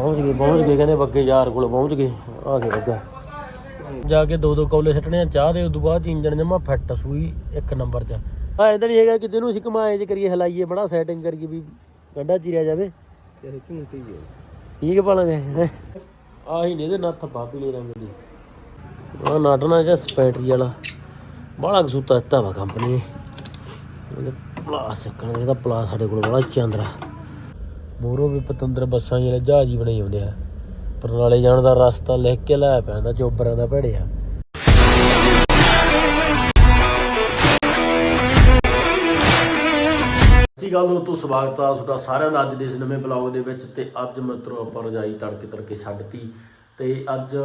ਪਹੁੰਚ ਗਏ ਪਹੁੰਚ ਗਏ ਕਹਿੰਦੇ ਬੱਗੇ ਯਾਰ ਕੋਲ ਪਹੁੰਚ ਗਏ। ਆ ਕੇ ਬੱਗਾ। ਜਾ ਕੇ ਦੋ ਦੋ ਕੌਲੇ ਛੱਟਣੇ ਆ ਚਾਹ ਦੇ ਉਦੋਂ ਬਾਅਦ ਇੰਜਣ ਜਮਾ ਫਿੱਟ ਸੂਈ ਇੱਕ ਨੰਬਰ 'ਚ। ਆ ਇਦਾਂ ਨਹੀਂ ਹੈਗਾ ਕਿ ਨੂੰ ਅਸੀਂ ਕਮਾਏ ਚ ਕਰੀਏ ਹਲਾਈਏ ਬੜਾ ਸੈਟਿੰਗ ਕਰੀਏ ਵੀ ਗੰਡਾ ਚਿਰਿਆ ਜਾਵੇ। ਤੇ ਝੂੰਟੀ ਠੀਕ ਪਾਲਾਂਗੇ ਆਹੀ ਨਹੀਂ ਇਹਦੇ ਨੱਥ ਬਾਬੀ ਰੰਗ ਦੀ। ਉਹ ਨਾਟਣਾ ਜਾਂ ਸਪੈਟਰੀ ਵਾਲਾ। ਬਾਹਲਾ ਕਸੂਤਾ ਦਿੱਤਾ ਵਾ ਕੰਪਨੀ ਨੇ। ਇਹਦੇ ਪਲਾਸ ਚੱਕਣ ਦੇ ਇਹਦਾ ਪਲਾਸ ਸਾਡੇ ਕੋਲ ਬੜਾ ਚੰਦਰਾ। ਮੋਰੋ ਵੀ ਪਤੰਦਰ ਬੱਸਾਂ ਜਿਹੜੇ ਜਹਾਜ਼ ਹੀ ਬਣਾਈ ਹੁੰਦੇ ਆ। ਪਰਨਾਲੇ ਜਾਣ ਦਾ ਰਸਤਾ ਲਿਖ ਕੇ ਲਾਇਆ ਪੈਂਦਾ ਚੋਬਰਾਂ ਦਾ ਭੜਿਆ ਸਤਿ ਗੱਲ ਤੋਂ ਸਵਾਗਤ ਆ ਤੁਹਾਡਾ ਸਾਰਿਆਂ ਦਾ ਅੱਜ ਦੇ ਇਸ ਨਵੇਂ ਬਲੌਗ ਦੇ ਵਿੱਚ। ਤੇ ਅੱਜ ਮਿੱਤਰੋ, ਆਪਾਂ ਰਜਾਈ ਤੜਕੇ ਤੜਕੇ ਛੱਡਤੀ। ਤੇ ਅੱਜ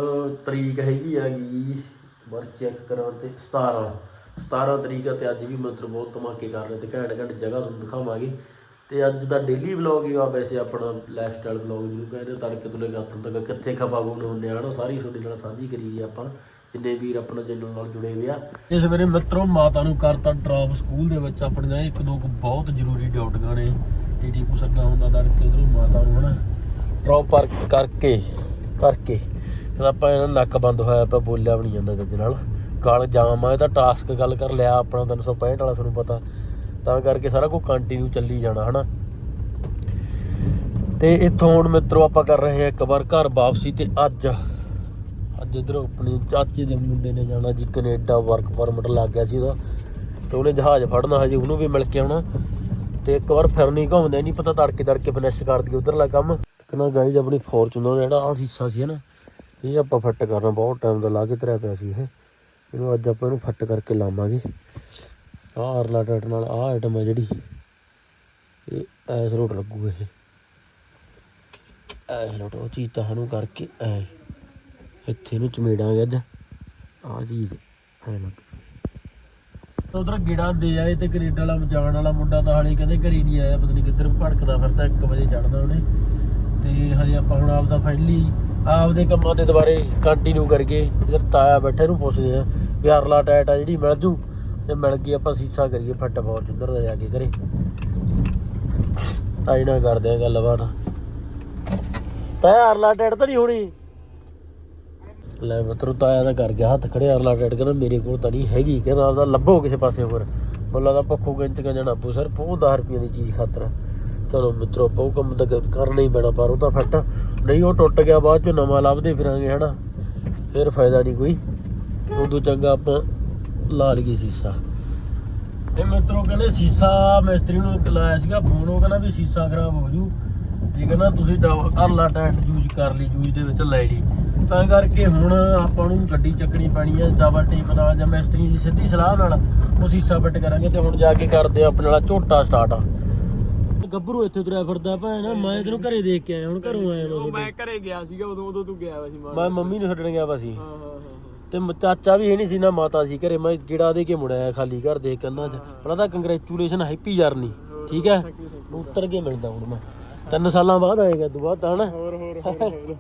ਤਰੀਕ ਹੈਗੀ ਹੈਗੀ ਵਰ ਚੈੱਕ ਕਰਾਂ ਤੇ 17 17 ਤਰੀਕ ਆ ਤੇ ਅੱਜ ਵੀ ਮਿੱਤਰ, ਬਹੁਤ ਧਮਾਕੇ ਕਰ ਰਹੇ ਤੇ ਘੈਂਟ ਘੈਂਟ ਜਗ੍ਹਾ ਤੁਹਾਨੂੰ ਦਿਖਾਵਾਂਗੇ। ਤੇ ਅੱਜ ਦਾ ਡੇਲੀ ਵਲੌਗ ਹੀ ਆ, ਵੈਸੇ ਆਪਣਾ ਲਾਈਫ ਸਟਾਈਲ ਵਲੌਗ ਜਿਹਨੂੰ ਕਹਿੰਦੇ ਤੜਕੇ ਤੋਂ ਲੈ ਕੇ ਹੱਥ ਤੱਕ ਕਿੱਥੇ ਖਪਾ ਗੁੰਨ ਹੁੰਦੇ ਆ ਨਾ ਸਾਰੀ ਤੁਹਾਡੇ ਨਾਲ ਸਾਂਝੀ ਕਰੀ ਆਪਾਂ, ਜਿੰਨੇ ਵੀਰ ਆਪਣਾ ਚੈਨਲ ਨਾਲ ਜੁੜੇ ਹੋਏ ਆ। ਇਸ ਵੇਲੇ ਮਿੱਤਰੋ, ਮਾਤਾ ਨੂੰ ਕਰਤਾ ਡ੍ਰੌਪ ਸਕੂਲ ਦੇ ਵਿੱਚ ਆਪਣੀਆਂ ਇੱਕ ਦੋ ਕੁ ਬਹੁਤ ਜ਼ਰੂਰੀ ਡਿਊਟੀਆਂ ਨੇ ਟੀਡੀ ਕੋ ਸੱਗਾ ਹੁੰਦਾ ਤੜਕੇ ਉਧਰੋਂ ਮਾਤਾ ਨੂੰ, ਹਨਾ। ਡ੍ਰੌਪ ਪਰ ਕਰਕੇ ਕਰਕੇ, ਕਹਿੰਦਾ ਆਪਾਂ ਇਹਨਾਂ ਨੱਕ ਬੰਦ ਹੋਇਆ ਆਪਾਂ ਬੋਲਿਆ ਵੀ ਨਹੀਂ ਜਾਂਦਾ ਜੱਜ ਨਾਲ। ਗਲ ਜਾਮ ਆ, ਇਹ ਤਾਂ ਟਾਸਕ ਗੱਲ ਕਰ ਲਿਆ ਆਪਣਾ 365 ਵਾਲਾ, ਤੁਹਾਨੂੰ ਪਤਾ। ਤਾਂ ਕਰਕੇ ਸਾਰਾ ਕੁਝ ਕੰਟੀਨਿਊ ਚੱਲੀ ਜਾਣਾ, ਹਨਾ? ਤੇ ਇੱਥੋਂ ਹੁਣ ਮਿੱਤਰੋ ਆਪਾਂ ਕਰ ਰਹੇ ਹਾਂ ਇੱਕ ਵਾਰ ਘਰ ਵਾਪਸੀ ਤੇ ਅੱਜ। ਅੱਜ ਇਧਰ ਆਪਣੀ ਚਾਚੇ ਦੇ ਮੁੰਡੇ ਨੇ ਜਾਣਾ ਜੀ, ਕੈਨੇਡਾ ਵਰਕ ਪਰਮਿਟ ਲੱਗ ਗਿਆ ਸੀ ਉਹਦਾ। ਤੇ ਉਹਨੇ ਜਹਾਜ਼ ਫੜਨਾ ਹਜੇ, ਉਹਨੂੰ ਵੀ ਮਿਲ ਕੇ ਆਉਣਾ। ਤੇ ਇੱਕ ਵਾਰ ਫਿਰਨੀ ਘੁੰਮਦੇ, ਨਹੀਂ ਪਤਾ ਤੜਕੇ ਤੜਕੇ ਫਿਨਿਸ਼ ਕਰ ਦਈਏ ਉਧਰਲਾ ਕੰਮ। ਕਿਨਾ ਗਾਈਜ਼ ਆਪਣੀ ਫੋਰਚੂਨਰ ਜਿਹੜਾ ਆਹ ਹਿੱਸਾ ਸੀ ਨਾ, ਇਹ ਆਪਾਂ ਫਿੱਟ ਕਰਨਾ, ਬਹੁਤ ਟਾਈਮ ਦਾ ਲਾ ਕੇ ਧਰਿਆ ਪਿਆ ਸੀ ਇਹ। ਇਹਨੂੰ ਅੱਜ ਆਪਾਂ ਇਹਨੂੰ ਫਿੱਟ ਕਰਕੇ ਲਾਵਾਂਗੇ। ਆਹ ਅਰਲਾ ਟੈਟ ਨਾਲ ਆਹ ਆਈਟਮ ਹੈ ਜਿਹੜੀ। ਇਹ ਐਸ ਰੋਟ ਲੱਗੂ ਇਹ। ਐ ਲੋਟ, ਉਹ ਚੀਜ਼ ਤਾਂ ਸਾਨੂੰ ਕਰਕੇ ਐ ਇੱਥੇ ਨੂੰ ਚਮੇੜਾਂਗੇ ਅੱਜ। ਆ ਚੀਜ਼। ਐ ਲੱਗ। ਉਧਰ ਗਿੜਾ ਦੇ ਆਏ ਤੇ ਕੈਨੇਡਾ ਵਾਲਾ, ਜਾਣ ਵਾਲਾ ਮੁੰਡਾ ਤਾਂ ਹਾਲੇ ਕਦੇ ਘਰੀ ਨਹੀਂ ਆਇਆ, ਪਤਾ ਨਹੀਂ ਕਿੱਧਰ ਭੜਕਦਾ ਫਿਰਦਾ 1 ਵਜੇ ਚੜਦਾ ਉਹਨੇ। ਤੇ ਹਜੇ ਆਪਾਂ ਹੁਣ ਆਪਦਾ ਫਾਈਨਲੀ ਆਪਦੇ ਕੰਮਾਂ ਤੇ ਦੁਬਾਰੇ ਕੰਟੀਨਿਊ ਕਰਕੇ ਇਧਰ ਤਾਇਆ ਬੈਠੇ, ਇਹਨੂੰ ਪੁੱਛਦੇ ਆ ਵੀ ਅਰਲਾ ਟਾਇਟ ਆ ਜਿਹੜੀ ਮਿਲ ਜੂ। ਜੇ ਮਿਲ ਗਈ, ਆਪਾਂ ਸੀਸਾ ਕਰੀਏ ਫੱਟ ਫੋਰਚੂਨਰ ਦਾ ਜਾ ਕੇ ਘਰੇ ਤਾਈ ਨਾਲ ਕਰਦੇ ਆ ਗੱਲਬਾਤ। ਤਾਇਆ ਅਰਲਾ ਟਾਇਟ ਤਾਂ ਨਹੀਂ ਹੋਣੀ? ਲੈ ਮਤਰੂ, ਤਾਇਆ ਦਾ ਕਰ ਗਿਆ, ਹੱਥ ਖੜੇ ਅਰਲਾ ਟਾਇਟ ਕਹਿੰਦਾ ਮੇਰੇ ਕੋਲ ਤਾਂ ਨਹੀਂ ਹੈਗੀ, ਕਹਿੰਦਾ ਆਪਦਾ ਲੱਭੋ ਕਿਸੇ ਪਾਸੇ ਹੋਰ। ਬੋਲਾ ਦਾ ਪੱਖੋ ਗਿਣਤ ਕਾ ਜਾਣਾ? ਪੂ ਸਰ ਬਹੁਤ 10 ਰੁਪਏ ਦੀ ਚੀਜ਼ ਖਾਤਰ। ਚਲੋ ਮਿੱਤਰੋ, ਆਪਾਂ ਉਹ ਕੰਮ ਤਾਂ ਕਰਨਾ ਹੀ ਪੈਣਾ, ਪਰ ਉਹ ਤਾਂ ਫੱਟ। ਨਹੀਂ, ਉਹ ਟੁੱਟ ਗਿਆ, ਬਾਅਦ ਚ ਨਵਾਂ ਲੱਭਦੇ ਫਿਰਾਂਗੇ, ਹਨਾ? ਫਿਰ ਫਾਇਦਾ ਨਹੀਂ ਕੋਈ। ਉਦੋਂ ਚੰਗਾ ਆਪਾਂ ਲਾ ਲਈਏ ਸੀਸਾ? ਇਹ ਮਿੱਤਰੋ ਕਹਿੰਦੇ ਸੀਸਾ ਮਿਸਤਰੀ ਨੂੰ ਲਾਇਆ ਸੀਗਾ ਫੋਨ ਉਹ ਕਹਿੰਦਾ ਵੀ ਸੀਸਾ ਖਰਾਬ ਹੋ ਜੂ। ਤੇ ਕਹਿੰਦਾ ਤੁਸੀਂ ਅਰਲਾ ਟੈਂਟ ਯੂਜ਼ ਕਰ ਲਈ ਯੂਜ਼ ਦੇ ਵਿੱਚ ਲੈ ਲਈ। ਤਾਂ ਕਰਕੇ ਹੁਣ ਆਪਾਂ ਨੂੰ ਗੱਡੀ ਚੱਕਣੀ ਪੈਣੀ ਹੈ ਡਬਲ ਟੇਪ ਨਾਲ ਜਾਂ ਮਿਸਤਰੀ ਦੀ ਸਿੱਧੀ ਸਲਾਹ ਨਾਲ ਉਹ ਸੀਸਾ ਫਿੱਟ ਕਰਾਂਗੇ ਤੇ ਹੁਣ ਜਾ ਕੇ ਕਰਦੇ ਆ ਆਪਣੇ ਵਾਲਾ ਝੋਟਾ ਸਟਾਰਟ ਗੱਭਰੂ ਇੱਥੇ ਤੁਰਿਆ ਫਿਰਦਾ ਭੈਣ ਮੈਂ ਤੈਨੂੰ ਘਰੇ ਦੇਖ ਕੇ ਆਇਆ ਹੁਣ ਘਰੋਂ ਆਇਆ ਮੈਂ ਘਰੇ ਗਿਆ ਸੀਗਾ ਉਦੋਂ ਉਦੋਂ ਤੂੰ ਗਿਆ ਵਾ ਸੀ ਮਾਂ ਮੰਮੀ ਨੂੰ ਛੱਡਣ ਗਿਆ ਵਾ ਸੀ। ਹਾਂ। ਤੇ ਮ- ਚਾਚਾ ਵੀ ਹੈ ਨਹੀਂ ਸੀ ਨਾ ਮਾਤਾ ਸੀ ਘਰੇ ਮੈਂ ਜਿਹੜਾ ਦੇ ਕੇ ਮੁੜਿਆ ਖਾਲੀ ਘਰ ਦੇਖ ਕੰਨਾਂ 'ਚ। ਪਹਿਲਾਂ ਤਾਂ ਕੰਗ੍ਰੈਚੁਲੇਸ਼ਨ ਹੈਪੀ ਜਰਨੀ ਠੀਕ ਹੈ? ਉੱਤਰ ਕੇ ਮਿਲਦਾ ਹੁਣ ਮੈਂ। ਤਿੰਨ ਸਾਲਾਂ ਬਾਅਦ ਆਏਗਾ ਦੁਬਾਰਾ ਤਾਂ ਹਨਾ? ਹੋਰ ਹੋਰ ਹੋਰ ਹੋਰ।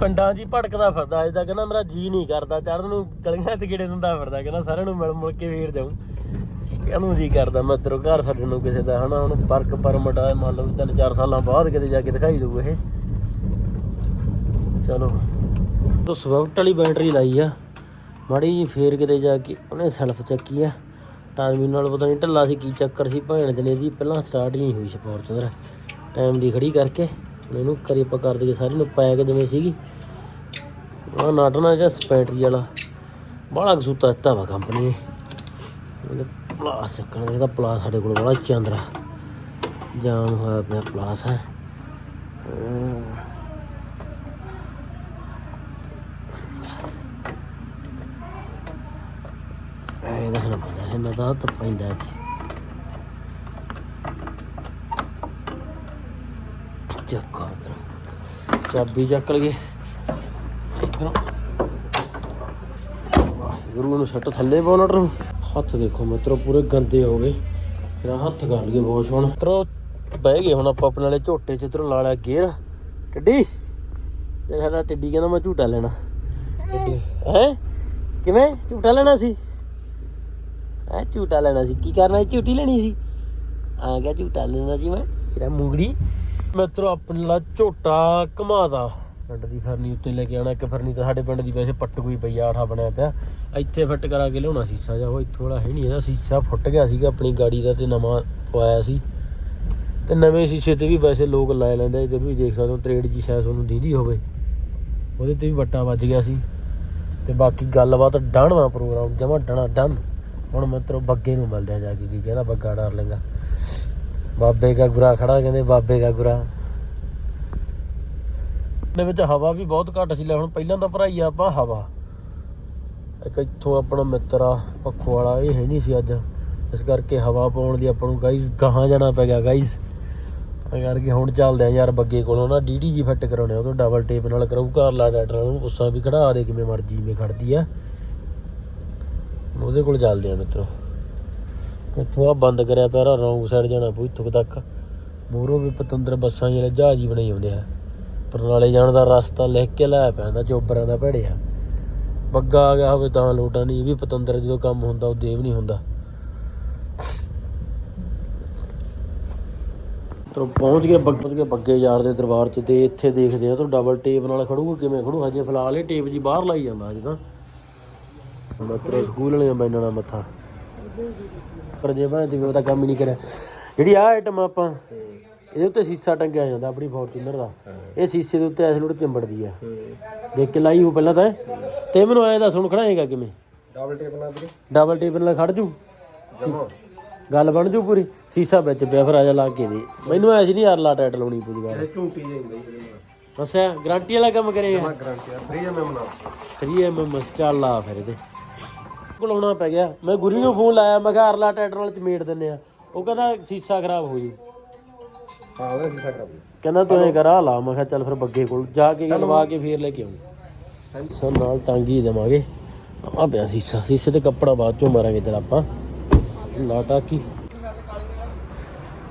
ਪਿੰਡਾਂ 'ਚ ਹੀ ਭਟਕਦਾ ਫਿਰਦਾ ਅਜੇ ਤਾਂ ਕਹਿੰਦਾ ਮੇਰਾ ਜੀ ਨਹੀਂ ਕਰਦਾ ਚੜਨ ਨੂੰ ਗਲੀਆਂ 'ਚ ਗੇੜੇ ਦਿੰਦਾ ਫਿਰਦਾ ਕਹਿੰਦਾ ਸਾਰਿਆਂ ਨੂੰ ਮਿਲ ਮੁਲ ਕੇ ਫੇਰ ਜਾਊਂ। ਕਹਿੰਨੂੰ ਜੀ ਕਰਦਾ ਮੈਂ ਤੇਰੇ ਘਰ ਛੱਡਣ ਨੂੰ ਕਿਸੇ ਦਾ ਹਨਾ? ਹੁਣ ਵਰਕ ਪਰਮਿਟ ਆ ਮੰਨ ਲਓ ਤਿੰਨ ਚਾਰ ਸਾਲਾਂ ਬਾਅਦ ਕਿਤੇ ਜਾ ਕੇ ਦਿਖਾਈ ਦਊ ਇਹ। ਚਲੋ। ਉਹ ਸਵਿਫਟ ਵਾਲੀ ਬੈਟਰੀ ਲਾਈ ਆ। ਮਾੜੀ ਜੀ ਫੇਰ ਕਿਤੇ ਜਾ ਕੇ ਉਹਨੇ ਸੈਲਫ ਚੱਕੀ ਆ। ਟਰਮੀਨਲ ਪਤਾ ਨਹੀਂ ਢੱਲਾ ਸੀ ਕੀ ਚੱਕਰ ਸੀ, ਭੈਣ ਜਨੇ ਦੀ ਪਹਿਲਾਂ ਸਟਾਰਟ ਨਹੀਂ ਹੋਈ ਸੀ ਟਾਈਮ ਦੀ ਖੜੀ ਕਰਕੇ ਇਹਨੂੰ ਕਰੀ ਆਪਾਂ ਕਰ ਦਈਏ ਸਾਰੇ ਨੂੰ ਪੈਕ ਜਿਵੇਂ ਸੀਗੀ। ਉਹ ਨਾਟਣਾ ਜਾਂ ਸਪੈਂਟਰੀ ਵਾਲਾ, ਬਾਹਲਾ ਕਸੂਤਾ ਦਿੱਤਾ ਵਾ ਕੰਪਨੀ ਨੇ। ਪਲਾਸ ਚੱਕਣ, ਇਹਦਾ ਪਲਾਸ ਸਾਡੇ ਕੋਲ ਬੜਾ ਚੰਦਰਾ। ਜਾਮ ਹੋਇਆ ਪਿਆ ਪਲਾਸ ਹੈ ਅਹ ਐ ਪੈਂਦਾ ਇੱਥੇ। ਚੱਕੋ ਚਾਬੀ ਚੱਕ ਲਈਏ। ਇੱਧਰੋਂ। ਵਾਹਿਗੁਰੂ ਨੂੰ ਸੱਟ ਥੱਲੇ ਬੋਨਟ ਨੂੰ ਹੱਥ ਦੇਖੋ ਮਿੱਤਰੋ ਪੂਰੇ ਗੰਦੇ ਹੋ ਗਏ। ਆਹ ਹੱਥ ਕਰ ਲਈਏ ਵਾਸ਼ ਹੁਣ। ਮਿੱਤਰੋ ਬਹਿ ਗਏ ਹੁਣ ਆਪਾਂ ਆਪਣੇ ਵਾਲੇ ਝੋਟੇ ਚ ਇਧਰੋਂ ਲਾ ਲਿਆ ਗੇਅਰ। ਟੱਡੀ ਇਹ ਸਾਡਾ ਟਿੱਡੀ ਕਹਿੰਦਾ ਮੈਂ ਝੂਟਾ ਲੈਣਾ। ਹੈ? ਕਿਵੇਂ? ਝੂਟਾ ਲੈਣਾ ਸੀ? ਹੈ, ਝੂਟਾ ਲੈਣਾ ਸੀ। ਕੀ ਕਰਨਾ ਸੀ? ਝੂਟੀ ਲੈਣੀ ਸੀ? ਆ ਗਿਆ ਝੂਟਾ ਲੈਣਾ ਸੀ ਮੈਂ। ਤੇਰਾ ਮੁੰਗੜੀ ਮਿੱਤਰੋ, ਆਪਣੇ ਲਾ ਝੋਟਾ ਘਮਾਦਾ। ਪਿੰਡ ਦੀ ਫਰਨੀ ਉੱਤੇ ਲੈ ਕੇ ਆਣਾ ਇੱਕ ਫਰਨੀ ਤਾਂ ਸਾਡੇ ਪਿੰਡ ਦੀ ਵੈਸੇ ਪੱਟ ਕੋਈ ਪਈ ਆਠਾ ਬਣਿਆ ਪਿਆ। ਇੱਥੇ ਫਿੱਟ ਕਰਾ ਕੇ ਲਿਆਉਣਾ ਸੀਸਾ ਜਾ ਉਹ ਇੱਥੋਂ ਵਾਲਾ ਹੈ ਨਹੀਂ ਇਹਦਾ। ਸੀਸਾ ਫੁੱਟ ਗਿਆ ਸੀਗਾ। ਆਪਣੀ ਗਾੜੀ ਦਾ ਤੇ ਨਵਾਂ ਪਵਾਇਆ ਸੀ। ਤੇ ਨਵੇਂ ਸ਼ੀਸ਼ੇ ਤੇ ਵੀ ਵੈਸੇ ਲੋਕ ਲਾਏ ਲੈਂਦੇ ਇੱਧਰ ਵੀ ਦੇਖ ਸਕਦੇ ਹੋ, ਤਰੇੜ ਜੀ ਸ਼ਾਇਦ ਤੁਹਾਨੂੰ ਦੀਦੀ ਹੋਵੇ। ਉਹਦੇ ਤੇ ਵੀ ਵੱਟਾ ਵੱਜ ਗਿਆ ਸੀ। ਤੇ ਬਾਕੀ ਗੱਲਬਾਤ ਡਨ ਵਾ ਪ੍ਰੋਗਰਾਮ, ਜਮਾ ਡਣਾ ਡਨ। ਹੁਣ ਮਿੱਤਰੋ ਬੱਗੇ ਨੂੰ ਮਿਲਦੇ ਆ ਜਾ ਕੇ, ਕੀ ਕਹਿੰਦਾ ਬੱਗਾ ਡਾਰਲਿੰਗਾ ਬਾਬੇ ਦਾ ਗੁਰਾ ਖੜਾ, ਕਹਿੰਦੇ ਬਾਬੇ ਦਾ ਗੁਰਾ। ਦੇ ਵਿੱਚ ਹਵਾ ਵੀ ਬਹੁਤ ਘੱਟ ਸੀ, ਲੈ ਹੁਣ ਪਹਿਲਾਂ ਤਾਂ ਭਰਾਈ ਆਪਾਂ ਹਵਾ। ਇੱਕ ਇੱਥੋਂ ਆਪਣਾ ਮਿੱਤਰ ਆ, ਪੱਖੋ ਵਾਲਾ, ਇਹ ਹੈ ਨਹੀਂ ਸੀ ਅੱਜ। ਇਸ ਕਰਕੇ ਹਵਾ ਪਾਉਣ ਦੀ ਆਪਾਂ ਨੂੰ ਗਾਈਸ ਗਾਹਾਂ ਜਾਣਾ ਪੈ ਗਿਆ ਗਾਈਸ ਤਾਂ ਕਰਕੇ ਹੁਣ ਚੱਲਦੇ ਆ ਯਾਰ ਬੱਗੇ ਕੋਲੋਂ ਨਾ ਡੀਡੀ ਜੀ ਫਿੱਟ ਕਰਾਉਣੇ ਉਹ ਤੋਂ ਡਬਲ ਟੇਪ ਨਾਲ ਕਰਾਉ ਘਰ ਲਾ ਡਾਕਟਰਾਂ ਨੂੰ ਉਸਾਂ ਵੀ ਖੜਾ ਦੇ, ਕਿਵੇਂ ਮਰਜ਼ੀ ਜਿਵੇਂ ਖੜਦੀ ਆ। ਉਹਦੇ ਕੋਲ ਚੱਲਦੇ ਆ ਮਿੱਤਰੋ। ਕਿੱਥੋਂ ਆ? ਬੰਦ ਕਰਿਆ ਪਿਆ ਰੌਂਗ ਸਾਈਡ ਜਾਣਾ ਪਊ ਇੱਥੋਂ ਤੱਕ। ਮੂਹਰੋਂ ਵੀ ਪਤੰਦਰ ਬੱਸਾਂ ਜਿਹੜੇ ਜਹਾਜ਼ ਹੀ ਬਣਾਈ ਆਉਂਦੇ ਆ। ਪਰਨਾਲੇ ਜਾਣ ਦਾ ਰਸਤਾ ਲਿਖ ਕੇ ਲਾਇਆ ਪੈਂਦਾ ਚੋਬਰਾਂ ਦਾ ਭੜਿਆ ਬੱਗਾ ਆ ਗਿਆ ਹੋਵੇ ਤਾਂ ਲੋਟਾ ਨਹੀਂ, ਇਹ ਵੀ ਪਤੰਦਰ ਜਦੋਂ ਕੰਮ ਹੁੰਦਾ, ਉਹ ਦੇਵ ਨਹੀਂ ਹੁੰਦਾ। ਤੋ ਪਹੁੰਚ ਗਏ ਬੱਗ- ਪਹੁੰਚ ਗਏ ਬੱਗੇ ਯਾਰ ਦੇ ਦਰਬਾਰ 'ਚ ਤੇ ਇੱਥੇ ਦੇਖਦੇ ਆ ਤੋ ਡਬਲ ਟੇਪ ਨਾਲ ਖੜੂਗਾ ਕਿਵੇਂ ਖੜੂ? ਹਜੇ ਫਿਲਹਾਲ ਇਹ ਟੇਪ ਜੀ ਬਾਹਰ ਲਾਈ ਜਾਂਦਾ ਹਜੇ ਤਾਂ। ਮਤਲਬ ਸਕੂਲ ਵਾਲਿਆਂ ਮੱਥਾ। ਪਰ ਜੇ ਮੈਂ ਜਿਵੇਂ ਉਹਦਾ ਕੰਮ ਹੀ ਨਹੀਂ ਕਰਿਆ। ਜਿਹੜੀ ਆ ਆਈਟਮ ਆਪਾਂ ਇਹਦੇ ਉੱਤੇ ਸੀਸਾ ਟੰਗਿਆ ਜਾਂਦਾ ਆਪਣੀ ਫੋਰਚੂਨਰ ਦਾ। ਇਹ ਸੀਸੇ ਦੇ ਉੱਤੇ ਐਸਲੂਟ ਚਿੰਬੜਦੀ ਆ। ਦੇਖ ਕੇ ਲਾਈ ਹੋ ਪਹਿਲਾਂ ਤਾਂ। ਇਹ। ਤੇ ਮੈਨੂੰ ਐਂ ਦੱਸ ਹੁਣ ਖੜਾਏਗਾ ਕਿਵੇਂ? ਡਬਲ ਟੇਪ ਨਾਲ ਵੀਰੇ। ਡਬਲ ਟੇਪ ਨਾਲ ਖੜ ਜੂ? ਗੱਲ ਬਣ ਜੂ ਪੂਰੀ? ਸੀਸਾ ਵਿੱਚ ਪਿਆ ਫਿਰ ਆ ਜਾ ਲਾ ਕੇ ਦੇ। ਮੈਨੂੰ ਐ ਸੀ ਨਹੀਂ ਯਾਰ ਲਾ ਟੈਟ ਲਾਉਣੀ ਪੂਰੀ ਗੱਲ। ਝੂਟੀ ਜਾਂਦੀ ਗਾਰੰਟੀ ਵਾਲਾ ਕੰਮ ਕਰੇਗਾ ਗਰੰਟੀ ਆ। 3 ਐਮਐਮ ਨਾਲ 3 mm ਚੱਲ ਲਾ ਫਿਰ ਇਹਦੇ। ਬੁਲਾਉਣਾ ਪੈ ਗਿਆ। ਮੈਂ ਗੁਰੀ ਨੂੰ ਫੋਨ ਲਾਇਆ ਮੈਂ ਕਿਹਾ ਅਰਲਾ ਟਰੈਕਟਰ ਨਾਲ ਚਮੇੜ ਦਿੰਨੇ ਆ। ਉਹ ਕਹਿੰਦਾ ਸੀਸਾ ਖਰਾਬ ਹੋ ਜੂ। ਹਾਂ ਉਹਦਾ ਸੀਸਾ ਖਰਾਬ ਕਹਿੰਦਾ ਤੂੰ ਐ ਕਰ ਆ ਲਾ। ਮੈਂ ਕਿਹਾ ਚੱਲ ਫਿਰ ਬੱਗੇ ਕੋਲ ਜਾ ਕੇ ਲਵਾ ਕੇ ਫੇਰ ਲੈ ਕੇ ਆਉਂ ਸੋ ਨਾਲ ਟਾਂਗੀ ਦੇਵਾਂਗੇ। ਆ ਪਿਆ ਸੀਸਾ। ਸੀਸੇ ਤੇ ਕੱਪੜਾ ਬਾਅਦ ਚੋਂ ਮਾਰਾਂਗੇ ਚੱਲ ਆਪਾਂ। ਲਾ ਟਾਕੀ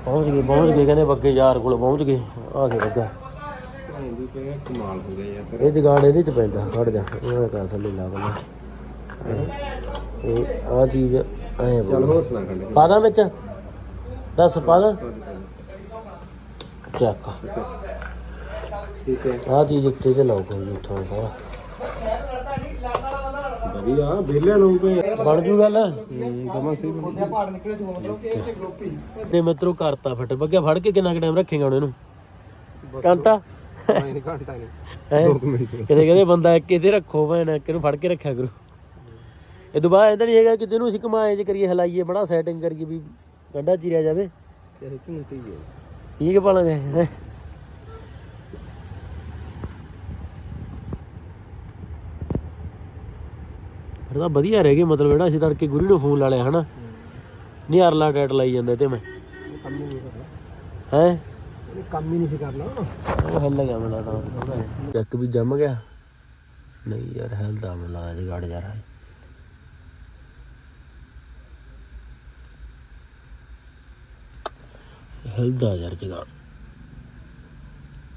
ਪਹੁੰਚ ਗਏ ਪਹੁੰਚ ਗਏ ਕਹਿੰਦੇ ਬੱਗੇ ਯਾਰ ਕੋਲ ਪਹੁੰਚ ਗਏ। ਆ ਕੇ ਬੱਗਾ। ਹੋ ਇਹ ਜਗਾੜ ਇਹਦੇ ਚ ਪੈਂਦਾ। ਖੜ ਜਾ ਇਹ ਕਰ ਥੱਲੇ ਲਾ ਬਣਾ ਇਹ ਆ ਚੀਜ਼ ਐ ਚੱਲ ਹੋਰ ਸੁਣਾ ਖੰਡ ਪਾਦਾ ਵਿੱਚ? ਦੱਸ ਪਾਦਾ ਚੱਕ। ਠੀਕ ਹੈ। ਆ ਚੀਜ਼ ਉੱਤੇ ਤੇ ਲਾਓ ਕੋਈ ਉੱਥੋਂ ਸਾਰਾ। ਵਧੀਆ ਨੂੰ ਪਏ ਬਣ ਜੂ ਗੱਲ? ਜਮਾ ਸਹੀ ਬਣ ਤੇ ਮਿੱਤਰੋ ਕਰਤਾ ਫਟ। ਬੱਗਿਆ ਫੜ ਕੇ ਕਿੰਨਾ ਕੁ ਟਾਈਮ ਰੱਖੇਗਾ ਇਹਨੂੰ? ਘੰਟਾ? ਨਹੀਂ ਘੰਟਾ ਨਹੀਂ। ਮਿੰਟ। ਕਹਿੰਦੇ ਬੰਦਾ ਇੱਕ ਇਹਦੇ ਰੱਖੋ ਭੈਣ ਕਿਹਨੂੰ ਫੜ ਕੇ ਰੱਖਿਆ ਕਰੋ। ਇਹ ਬਾਅਦ ਇਹਦਾ ਨਹੀਂ ਹੈਗਾ ਕਿ ਤੈਨੂੰ ਅਸੀਂ ਕਮਾਏ ਜੇ ਕਰੀਏ ਹਲਾਈਏ ਬੜਾ ਸੈਟਿੰਗ ਕਰੀਏ ਵੀ ਗੰਡਾ ਚੀਰਿਆ ਜਾਵੇ। ਤੇਰੇ ਝੂਟੀ ਹੈ। ਠੀਕ ਪਾਲਾਂਗੇ। ਫਿਰ ਤਾਂ ਵਧੀਆ ਰਹਿ ਗਏ ਮਤਲਬ ਜਿਹੜਾ ਅਸੀਂ ਤੜਕੇ ਗੁਰੀ ਨੂੰ ਫੋਨ ਲਾ ਲਿਆ ਹਨਾ? ਨਹੀਂ ਅਰਲਾ ਟੈਟ ਲਾਈ ਜਾਂਦੇ ਤੇ ਮੈਂ। ਕੰਮ ਹੀ ਨਹੀਂ ਕਰਨਾ। ਹੈ? ਇਹ ਕੰਮ ਹੀ ਨਹੀਂ ਸੀ ਕਰਨਾ। ਉਹ ਹਿੱਲ ਗਿਆ ਮੈਨੂੰ ਤਾਂ। ਚੱਕ ਵੀ ਜੰਮ ਗਿਆ। ਨਹੀਂ ਯਾਰ ਹਿਲਦਾ ਲੱਗਦਾ ਜਗਾੜ ਜਾ ਰਿਹਾ। ਹਿਲਦਾ ਯਾਰ ਜਗਾੜ।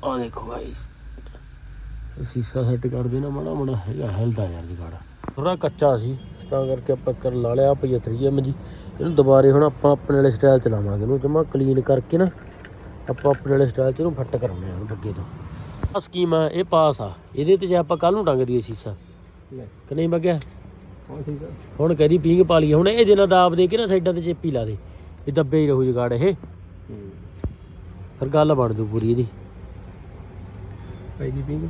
ਆ ਦੇਖੋ ਗਾਇਸ ਸੀਸਾ ਸੈੱਟ ਕਰ ਦੇਣਾ ਮਾੜਾ ਮਾੜਾ ਹੈਗਾ ਹਿਲਦਾ ਯਾਰ ਜਗਾੜ। ਥੋੜਾ ਕੱਚਾ ਸੀ ਤਾਂ ਕਰਕੇ ਆਪਾਂ ਕਰ ਲਾ ਲਿਆ ਪਈ 3M ਜੀ। ਇਹਨੂੰ ਦੁਬਾਰੇ ਹੁਣ ਆਪਾਂ ਆਪਣੇ ਵਾਲੇ ਸਟਾਈਲ ਚ ਲਾਵਾਂਗੇ ਇਹਨੂੰ ਜਮਾ ਕਲੀਨ ਕਰਕੇ ਨਾ ਆਪਾਂ ਆਪਣੇ ਵਾਲੇ ਸਟਾਈਲ ਚ ਇਹਨੂੰ ਫੱਟ ਕਰਾਉਣੇ ਆ ਅੱਗੇ ਤੋਂ। ਆ ਸਕੀਮ ਆ ਇਹ ਪਾਸ ਆ। ਇਹਦੇ ਤੇ ਜੇ ਆਪਾਂ ਕੱਲ ਨੂੰ ਟੰਗ ਦਈਏ ਸੀਸਾ। ਲੈ। ਕਿ ਨਹੀਂ ਬਗਿਆ? ਹਾਂ ਠੀਕ ਆ। ਹੁਣ ਕਹਦੀ ਪੀਂਗ ਪਾ ਲਈਏ। ਹੁਣ ਇਹ ਜੇ ਨਾਲ ਦਾਬ ਦੇ ਕੇ ਨਾ ਸਾਈਡਾਂ ਤੇ ਚੇਪੀ ਲਾ ਦੇ। ਵੀ ਦੱਬੇ ਹੀ ਰਹੂ ਜਗਾੜ ਇਹ। ਫਿਰ ਗੱਲ ਬਣ ਜੂ ਪੂਰੀ ਇਹਦੀ। ਭਾਈ ਦੀ ਪੀਂਗ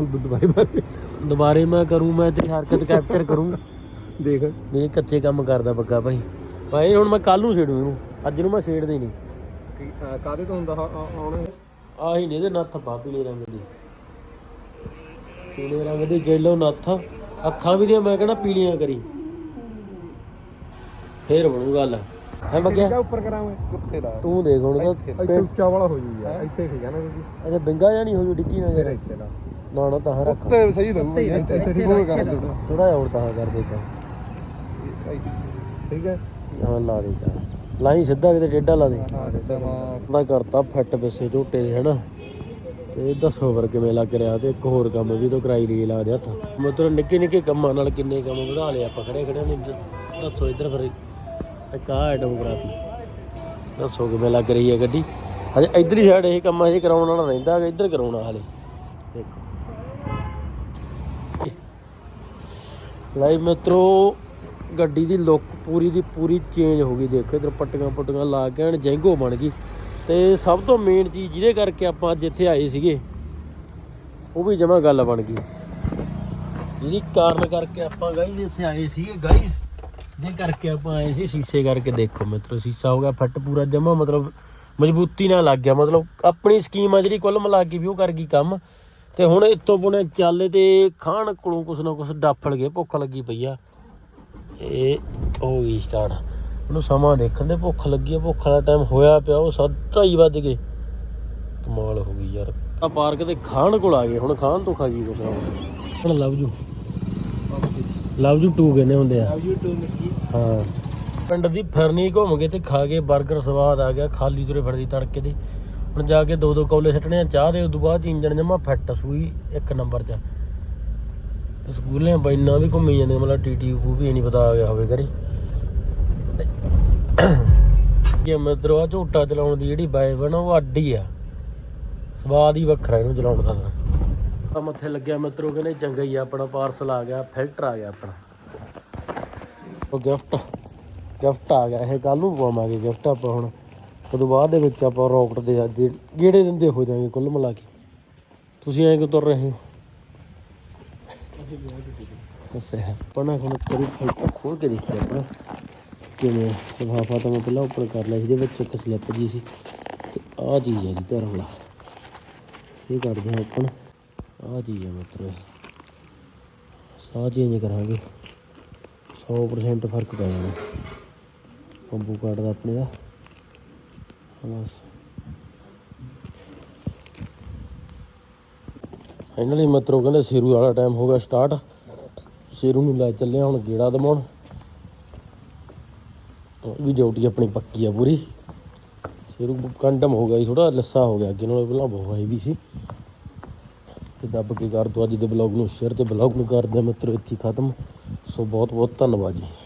ਹੁਣ ਦੁੱਧ ਬਾਰੇ ਬਾਰੇ। ਦੁਬਾਰੇ ਮੈਂ ਕਰੂੰ ਮੈਂ ਤੇਰੀ ਹਰਕਤ ਕੈਪਚਰ ਕਰੂੰ। ਦੇਖ। ਇਹ ਕੱਚੇ ਕੰਮ ਕਰਦਾ ਬੱਗਾ ਭਾਈ। ਭਾਈ ਹੁਣ ਮੈਂ ਕੱਲ ਨੂੰ ਛੇੜੂ ਇਹਨੂੰ। ਅੱਜ ਨੂੰ ਮੈਂ ਛੇੜਦਾ ਹੀ ਨਹੀਂ ਕਾਦੇ ਤੋਂ ਹੁੰਦਾ ਆਉਣਾ? ਆਹੀ ਨੇ ਇਹਦੇ ਨੱਥ ਪਾ ਪੀਲੇ ਰੰਗ ਦੀ। ਪੀਲੇ ਰੰਗ ਦੀ ਜੈਲੋ ਨੱਥ। ਅੱਖਾਂ ਵੀ ਦੀਆਂ ਮੈਂ ਕਹਿੰਦਾ ਪੀਲੀਆਂ ਕਰੀ। ਫੇਰ ਬਣੂ ਗੱਲ। ਹੈ ਬੱਗਿਆ? ਉੱਪਰ ਕਰਾਂਗੇ। ਉੱਥੇ ਲਾ। ਤੂੰ ਦੇਖ ਹੁਣ ਤਾਂ ਇੱਥੇ ਉੱਚਾ ਵਾਲਾ ਹੋ ਜੂ ਯਾਰ ਇੱਥੇ ਠੀਕ ਆ ਨਾ ਕਿਉਂਕਿ। ਅਜੇ ਬਿੰਗਾ ਜਾਂ ਨਹੀਂ ਹੋ ਜੂ ਡਿੱਗੀ ਨਾ ਯਾਰ ਇੱਥੇ ਲਾ। ਨਾ ਨਾ ਤਾਂ ਰੱਖ। ਉੱਤੇ ਸਹੀ ਲੱਗੂ ਇੱਥੇ ਠੀਕ ਹੋਰ ਕਰ ਦੋ ਥੋੜਾ ਹੋਰ ਤਾਂ ਕਰ ਦੇ ਤਾਂ ਠੀਕ ਹੈ ਹਾਂ ਲਾ ਦੇ ਚਾ ਲਾਈ ਸਿੱਧਾ ਕਿਤੇ ਟੇਢਾ ਲਾ ਦੇ ਹਾਂ ਦਾ। ਕਰਤਾ ਫਿੱਟ ਪਿੱਛੇ ਝੋਟੇ ਦੇ ਹਨਾ? ਤੇ ਦੱਸੋ ਵਰ ਕਿਵੇਂ ਲੱਗ ਰਿਹਾ ਤੇ ਇੱਕ ਹੋਰ ਕੰਮ ਵੀ ਤੋਂ ਕਰਾਈ ਲਈ ਲਾ ਦੇ ਹੱਥ। ਮਤਲਬ ਨਿੱਕੇ ਨਿੱਕੇ ਕੰਮਾਂ ਨਾਲ ਕਿੰਨੇ ਕੰਮ ਵਧਾ ਲਏ ਆਪਾਂ ਖੜੇ ਖੜੇ ਨੇ ਦੱਸੋ ਇੱਧਰ ਫਿਰ। ਇੱਕ ਆਹ ਹੈ ਦੱਸੋ ਕਿਵੇਂ ਲੱਗ ਰਹੀ ਹੈ ਗੱਡੀ? ਅਜੇ ਇਧਰਲੀ ਸਾਈਡ ਇਹ ਕੰਮ ਅਜੇ ਕਰਾਉਣ ਵਾਲਾ ਰਹਿੰਦਾ ਹੈਗਾ, ਇੱਧਰ ਕਰਾਉਣਾ ਹਾਲੇ। ਦੇਖੋ। ਲਾਈਵ ਮਿੱਤਰੋ, ਗੱਡੀ ਦੀ ਲੁੱਕ ਪੂਰੀ ਦੀ ਪੂਰੀ ਚੇਂਜ ਹੋ ਗਈ, ਦੇਖੋ ਇਧਰ ਪੱਟੀਆਂ ਪੁੱਟੀਆਂ ਲਾ ਕੇ ਐਨ ਜੈਂਗੋ ਬਣ ਗਈ। ਤੇ ਸਭ ਤੋਂ ਮੇਨ ਚੀਜ਼ ਜਿਹਦੇ ਕਰਕੇ ਆਪਾਂ ਅੱਜ ਇੱਥੇ ਆਏ ਸੀਗੇ, ਉਹ ਵੀ ਜਮਾ ਗੱਲ ਬਣ ਗਈ। ਜਿਹੜੀ ਕਾਰਨ ਕਰਕੇ ਆਪਾਂ ਗਾਈਜ਼ ਇੱਥੇ ਆਏ ਸੀਗੇ। ਗਾਈਜ਼ ਦੇ ਕਰਕੇ ਆਪਾਂ ਆਏ ਸੀ, ਸ਼ੀਸ਼ੇ ਕਰਕੇ ਦੇਖੋ ਮਿੱਤਰੋ, ਸ਼ੀਸ਼ਾ ਹੋ ਗਿਆ, ਫੱਟ ਪੂਰਾ ਜਮਾ, ਮਤਲਬ ਮਜ਼ਬੂਤੀ ਨਾਲ ਲੱਗ ਗਿਆ। ਮਤਲਬ ਆਪਣੀ ਸਕੀਮ ਆ ਜਿਹੜੀ ਕੁੱਲ ਮਿਲਾ ਕੇ ਵੀ ਉਹ ਕਰ ਗਈ ਕੰਮ। ਤੇ ਹੁਣ ਇੱਥੋਂ ਪੁਣੇ ਚੱਲੇ ਤੇ ਖਾਣ ਕੋਲੋਂ ਕੁਛ ਨਾ ਕੁਛ ਡਾਫੜ ਗਏ, ਭੁੱਖ ਲੱਗੀ ਪਈ ਆ। ਇਹ ਹੋ ਗਈ ਸਟਾਰਟ ਉਹਨੂੰ ਸਮਾਂ ਦੇਖਣ ਦੇ, ਭੁੱਖ ਲੱਗੀ ਆ, ਭੁੱਖ ਦਾ ਟਾਈਮ ਹੋਇਆ ਪਿਆ, ਉਹ 2:30 ਵੱਜ ਗਏ। ਕਮਾਲ ਹੋ ਗਈ ਯਾਰ। ਆ ਪਾਰਕ ਤੇ ਖਾਣ ਕੋਲ ਆ ਗਏ, ਹੁਣ ਖਾਣ ਤੋਂ ਖਾ ਗਈ ਕੁਛ ਨਾ ਹੁਣ love you love you too ਕਹਿੰਦੇ ਹੁੰਦੇ ਆ। ਮਿੱਠੀ। ਹਾਂ। ਪਿੰਡ ਦੀ ਫਿਰਨੀ ਘੁੰਮ ਕੇ ਤੇ ਖਾ ਕੇ 버ਗਰ ਸਵਾਦ ਆ ਗਿਆ ਖਾਲੀ ਤੁਰੇ ਫਿਰਦੀ ਤੜਕੇ ਦੀ। ਹੁਣ ਜਾ ਕੇ ਦੋ ਦੋ ਕੌਲੇ ਸੱਟਣੇ ਆ ਚਾਹ ਦੇ ਉਦੋਂ ਬਾਅਦ ਇੰਜਣ ਜਮਾ ਫਿੱਟ ਸੂਈ ਇੱਕ ਨੰਬਰ 'ਚ। ਤੇ ਸਕੂਲੇ ਬੈਨਾਂ ਵੀ ਘੁੰਮੀ ਜਾਂਦੇ ਮਤਲਬ ਟੀਟੀ ਕੂ ਵੀ ਨਹੀਂ ਪਤਾ ਆ ਗਿਆ ਹੋਵੇ ਕਰੇ। ਇਹ ਮਿੱਤਰੋ ਆ ਝੋਟਾ ਚਲਾਉਣ ਦੀ ਜਿਹੜੀ ਵਾਈਬ ਹੈ ਨਾ ਉਹ ਅੱਡ ਹੀ ਆ। ਸਵਾਦ ਹੀ ਵੱਖਰਾ ਇਹਨੂੰ ਚਲਾਉਣ ਦਾ ਆ ਮੱਥੇ ਲੱਗਿਆ ਮਿੱਤਰੋ, ਕਹਿੰਦੇ ਚੰਗਾ ਹੀ ਆ, ਆਪਣਾ ਪਾਰਸਲ ਆ ਗਿਆ ਫਿਲਟਰ ਆ ਗਿਆ ਆਪਣਾ। ਉਹ ਗਿਫਟ ਗਿਫਟ ਆ ਗਿਆ, ਇਹ ਕੱਲ ਨੂੰ ਪਾਵਾਂਗੇ ਗਿਫਟ ਆਪਾਂ ਹੁਣ। ਉਦੋਂ ਬਾਅਦ ਦੇ ਵਿੱਚ ਆਪਾਂ ਰੌਕਟ ਦੇ ਦੇ ਗੇੜੇ ਦਿੰਦੇ ਹੋ ਜਾਾਂਗੇ ਕੁੱਲ ਮਿਲਾ ਕੇ। ਤੁਸੀਂ ਐਂ ਕਿਉਂ ਤੁਰ ਰਹੇ ਹੋ? ਅੱਛਾ ਆਪਾਂ ਨਾ ਹੁਣ ਕਰੀ ਫਿਲਟਰ ਖੋਲ ਕੇ ਦੇਖੀਏ ਆਪਣਾ, ਕਿਵੇਂ ਲਿਫਾਫਾ ਤਾਂ ਮੈਂ ਪਹਿਲਾਂ ਉੱਪਰ ਕਰ ਲਿਆ ਸੀ ਜਿਹਦੇ ਵਿੱਚ ਇੱਕ ਸਲਿੱਪ ਜੀ ਸੀ। ਤੇ ਆਹ ਚੀਜ਼ ਹੈ ਜੀ ਧਰ ਵਾਲਾ ਇਹ ਕਰਦੇ ਹਾਂ ਆਪਾਂ ਆਹ ਚੀਜ਼ ਹੈ ਮਿੱਤਰੋ ਸਾਹ ਚੇਂਜ ਕਰਾਂਗੇ। 100% ਫ਼ਰਕ ਪੈ ਜਾਣਾ। ਕੰਬੂ ਕਾਰਡ ਦਾ ਆਪਣੇ ਦਾ। ਬਸ। ਇਹਨਾਂ ਲਈ ਮਿੱਤਰੋ ਕਹਿੰਦੇ ਸ਼ੇਰੂ ਵਾਲਾ ਟਾਈਮ ਹੋ ਗਿਆ ਸਟਾਰਟ ਸ਼ੇਰੂ ਨੂੰ ਲੈ ਚੱਲੇ ਹੁਣ ਗੇੜਾ ਦਮਾਉਣ ਵੀ ਡਿਊਟੀ ਆਪਣੀ ਪੱਕੀ ਆ ਪੂਰੀ। ਸ਼ੇਰੂ ਕੰਡਮ ਹੋ ਗਿਆ ਥੋੜਾ ਲੱਸਾ ਹੋ ਗਿਆ। ਅੱਗੇ ਨਾਲੋਂ ਪਹਿਲਾਂ ਬਹੁਤ ਵੀ ਸੀ। ਤੇ ਦੱਬ ਕੇ ਕਰ ਦੋ ਅੱਜ ਦੇ ਬਲੌਗ ਨੂੰ, ਸ਼ੇਅਰ ਤੇ ਬਲੌਗ ਨੂੰ ਕਰਦੇ ਹਾਂ ਮਿੱਤਰੋ, ਇੱਥੇ ਹੀ ਖਤਮ। ਸੋ ਬਹੁਤ ਬਹੁਤ ਧੰਨਵਾਦ ਜੀ।